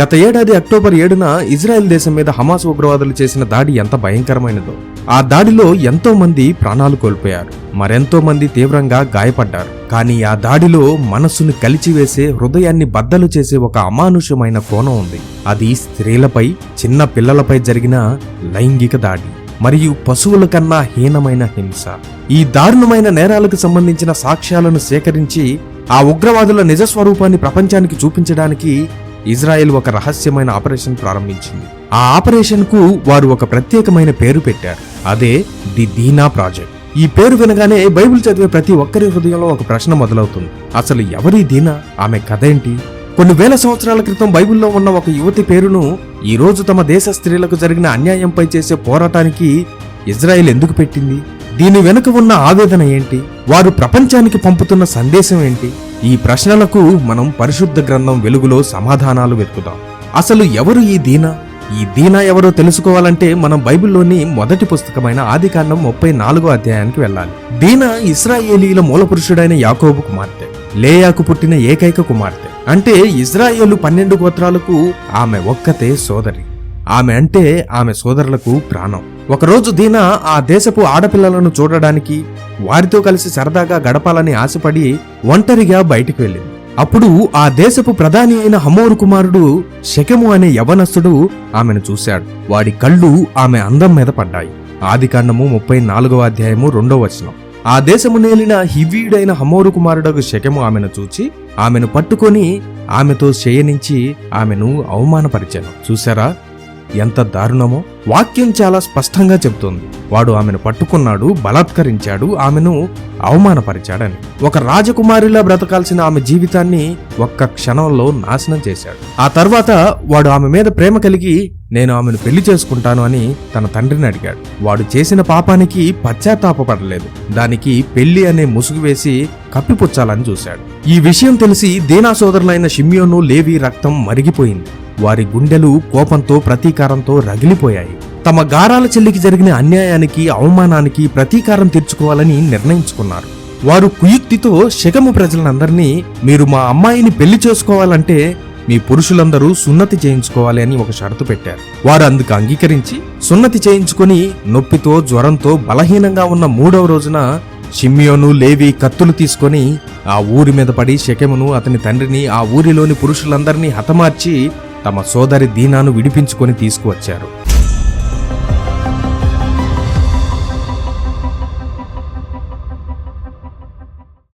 గత ఏడాది అక్టోబర్ ఏడున ఇజ్రాయెల్ దేశం మీద హమాస్ ఉగ్రవాదులు చేసిన దాడి ఎంత భయంకరమైనదో. ఆ దాడిలో ఎంతో మంది ప్రాణాలు కోల్పోయారు. మరెంతో మంది తీవ్రంగా గాయపడ్డారు. కానీ ఆ దాడిలో మనస్సును కలిచివేసే హృదయాన్ని బద్దలు చేసే ఒక అమానుషమైన కోణం ఉంది. అది స్త్రీలపై చిన్న పిల్లలపై జరిగిన లైంగిక దాడి మరియు పశువుల కన్నా హీనమైన హింస. ఈ దారుణమైన నేరాలకు సంబంధించిన సాక్ష్యాలను సేకరించి ఆ ఉగ్రవాదుల నిజ స్వరూపాన్ని ప్రపంచానికి చూపించడానికి ఇజ్రాయెల్ ఒక రహస్యమైన ఆపరేషన్ ప్రారంభించింది. ఆ ఆపరేషన్కు వారు ఒక ప్రత్యేకమైన పేరు పెట్టారు. అదే ది దీనా ప్రాజెక్ట్. ఈ పేరు వినగానే బైబిల్ చదివే ప్రతి ఒక్కరి హృదయంలో ఒక ప్రశ్న మొదలవుతుంది. అసలు ఎవరి దీనా? ఆమె కథ ఏంటి? కొన్ని వేల సంవత్సరాల క్రితం బైబిల్లో ఉన్న ఒక యువతి పేరును ఈ రోజు తమ దేశ స్త్రీలకు జరిగిన అన్యాయంపై చేసే పోరాటానికి ఇజ్రాయెల్ ఎందుకు పెట్టింది? దీని వెనుక ఉన్న ఆవేదన ఏంటి? వారు ప్రపంచానికి పంపుతున్న సందేశం ఏంటి? ఈ ప్రశ్నలకు మనం పరిశుద్ధ గ్రంథం వెలుగులో సమాధానాలు వెతుకుదాం. అసలు ఎవరు ఈ దీన? ఈ దీన ఎవరో తెలుసుకోవాలంటే మనం బైబిల్లోని మొదటి పుస్తకమైన ఆదికాండం ముప్పై నాలుగో అధ్యాయానికి వెళ్ళాలి. దీన ఇస్రాయేలీల మూలపురుషుడైన యాకోబు కుమార్తె లేయాకు పుట్టిన ఏకైక కుమార్తె. అంటే ఇజ్రాయేలు పన్నెండు గోత్రాలకు ఆమె ఒక్కతే సోదరి. ఆమె అంటే ఆమె సోదరులకు ప్రాణం. ఒకరోజు దీన ఆ దేశపు ఆడపిల్లలను చూడడానికి వారితో కలిసి సరదాగా గడపాలని ఆశపడి ఒంటరిగా బయటికి వెళ్ళింది. అప్పుడు ఆ దేశపు ప్రధాని అయిన హమోరు కుమారుడు శకము అనే యవనస్తుడు ఆమెను చూశాడు. వాడి కళ్ళు ఆమె అందం మీద పడ్డాయి. ఆదికాండము ముప్పై నాలుగవ అధ్యాయము రెండవ వచనం. ఆ దేశము నేలిన హివీయుడైన హమోరు కుమారుడకు శకము ఆమెను చూచి ఆమెను పట్టుకొని ఆమెతో శయనించి ఆమెను అవమానపరిచాను. చూశారా? ఎంత దారుణమో వాక్యం చాలా స్పష్టంగా చెబుతోంది. వాడు ఆమెను పట్టుకున్నాడు బలాత్కరించాడు ఆమెను అవమానపరిచాడని. ఒక రాజకుమారిలా బ్రతకాల్సిన ఆమె జీవితాన్ని ఒక్క క్షణంలో నాశనం చేశాడు. ఆ తర్వాత వాడు ఆమె మీద ప్రేమ కలిగి నేను ఆమెను పెళ్ళి చేసుకుంటాను అని తన తండ్రిని అడిగాడు. వాడు చేసిన పాపానికి పశ్చాత్తాపడలేదు దానికి పెళ్ళి అనే ముసుగు వేసి కప్పిపుచ్చాలని చూశాడు. ఈ విషయం తెలిసి దీనా సోదరులైన షిమ్యోను లేవి రక్తం మరిగిపోయింది. వారి గుండెలు కోపంతో ప్రతీకారంతో రగిలిపోయాయి. తమ గారాల చెల్లికి జరిగిన అన్యాయానికి అవమానానికి ప్రతీకారం తీర్చుకోవాలని నిర్ణయించుకున్నారు. వారు కుయుక్తితో శకము ప్రజలందరినీ మీరు మా అమ్మాయిని పెళ్ళి చేసుకోవాలంటే మీ పురుషులందరూ సున్నతి చేయించుకోవాలి అని ఒక షరతు పెట్టారు. వారు అందుకు అంగీకరించి సున్నతి చేయించుకుని నొప్పితో జ్వరంతో బలహీనంగా ఉన్న మూడవ రోజున షిమ్యోను లేవి కత్తులు తీసుకొని ఆ ఊరి మీద పడి శకెమును అతని తండ్రిని ఆ ఊరిలోని పురుషులందరినీ హతమార్చి తమ సోదరి దీనాను విడిపించుకొని తీసుకువచ్చారు.